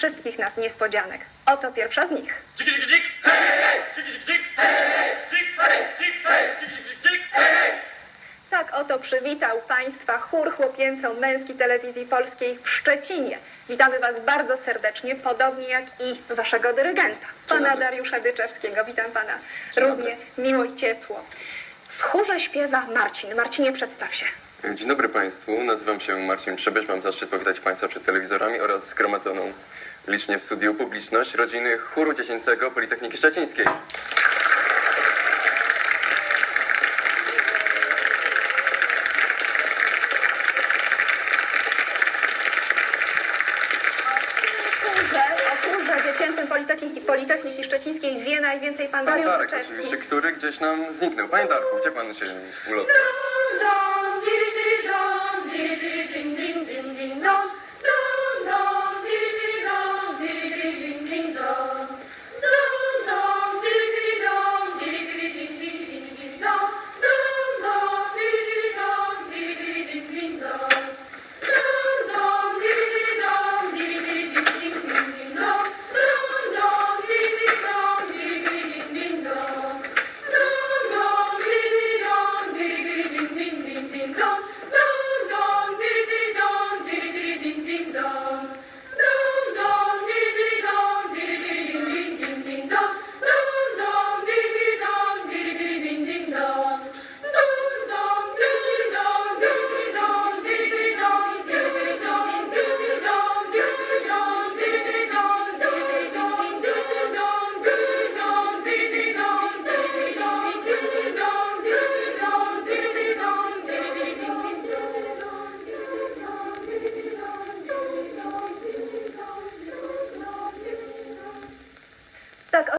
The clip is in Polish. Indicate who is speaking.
Speaker 1: wszystkich nas niespodzianek. Oto pierwsza z nich. Tak oto przywitał Państwa chór chłopięco-męski telewizji polskiej w Szczecinie. Witamy Was bardzo serdecznie, podobnie jak i Waszego dyrygenta, Pana. Dariusza Dyczewskiego. Witam Pana równie miło i ciepło. W chórze śpiewa Marcin. Marcinie, przedstaw się.
Speaker 2: Dzień dobry Państwu, nazywam się Marcin Przybysz, mam zaszczyt powitać Państwa przed telewizorami oraz zgromadzoną licznie w studiu publiczność rodziny Chóru Dziecięcego Politechniki Szczecińskiej.
Speaker 1: Politechniki, Politechniki Szczecińskiej wie najwięcej Pan
Speaker 2: Pan
Speaker 1: Dariusz
Speaker 2: Darek oczywiście, który gdzieś nam zniknął. Panie Darku, gdzie Pan się ulotnił?